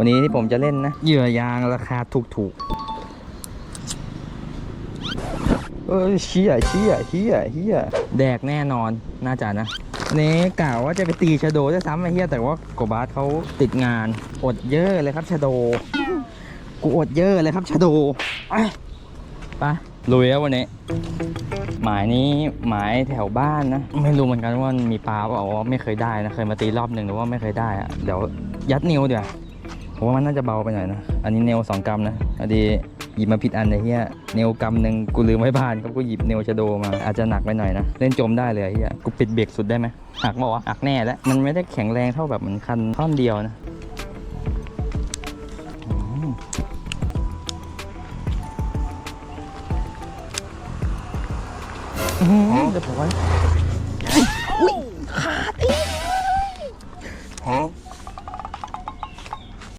วันนี้ที่ผมจะเล่นนะ เหยื่อยางราคาถูกๆเอ้ยเชี่ยเชี่ยเชี่ยเชี่ยแดกแน่นอนน่าจะนะวันนี้กล่าวว่าจะไปตีชะโดด้วยซ้ำไอ้เหี้ยแต่ว่ากบาสเขาติดงานอดเยอะเลยครับชะโด กูอดเยอะเลยครับชะโดไปไปลุยแล้ววันนี้ หมายนี้หมายแถวบ้านนะ ไม่รู้เหมือนกันว่ามีปลาเปล่าไม่เคยได้นะ เคยมาตีรอบหนึ่งแต่ว่าไม่เคยได้อะเดี๋ยวยัดนิ้วเดี๋ยว ผมว่ามันน่าจะเบาไปหน่อยนะ อันนี้เนวสองกรัมนะอดีหยิบมาผิดอันไอ้เหี้ยเนวกรัมหนึ่งกูลืมไว้บ้านครับกูหยิบเนวชโดมาอาจจะหนักไปหน่อยนะ เล่นจมได้เลยไอ้เหี้ยกูปิดเบรกสุดได้ไหมหักบอกว่าหักแน่แล้ว มันไม่ได้แข็งแรงเท่าแบบเหมือนคันท่อนเดียวนะอืมเรียบร้อย